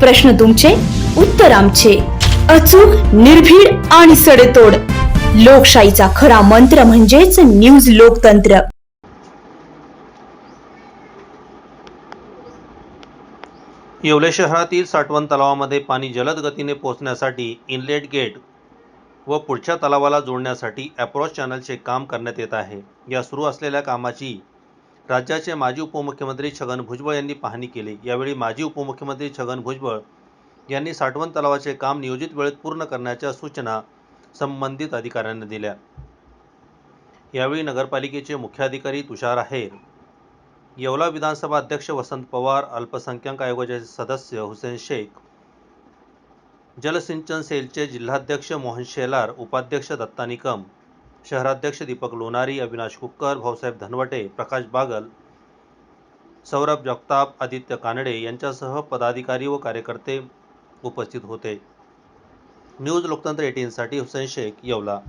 प्रश्न तुमचे उत्तर आमचे. अचूक निर्भीड आणि सडेतोड. लोकशाहीचा खरा मंत्र म्हणजेच न्यूज लोकतंत्र. येवले शहरातील साठवण तलावामध्ये पाणी जलद गतीने पोहोचण्यासाठी इनलेट गेट व पुढच्या तलावाला जोडण्यासाठी अप्रोच चॅनलचे काम करण्यात येत आहे. या सुरू असलेल्या कामाची राज्याचे माजी उपमुख्यमंत्री छगन भुजबळ यांनी पाहणी केली. यावेळी माजी उपमुख्यमंत्री छगन भुजबळ यांनी साठवण तलावाचे काम नियोजित वेळेत पूर्ण करण्याच्या सूचना संबंधित अधिकाऱ्यांना दिल्या. यावेळी नगरपालिकेचे मुख्याधिकारी तुषार आहेर येवला विधानसभा अध्यक्ष वसंत पवार अल्पसंख्याक आयोगाचे सदस्य हुसेन शेख जलसिंचन सेलचे जिल्हाध्यक्ष मोहन शेलार उपाध्यक्ष दत्ता निकम शहराध्यक्ष दीपक लोणारी अविनाश कुक्कर भाऊसाहेब धनवटे प्रकाश बागल सौरभ जगताप आदित्य कानडे यांच्यासह पदाधिकारी व कार्यकर्ते उपस्थित होते. न्यूज लोकतंत्र एटीनसाठी हुसेन शेख येवला.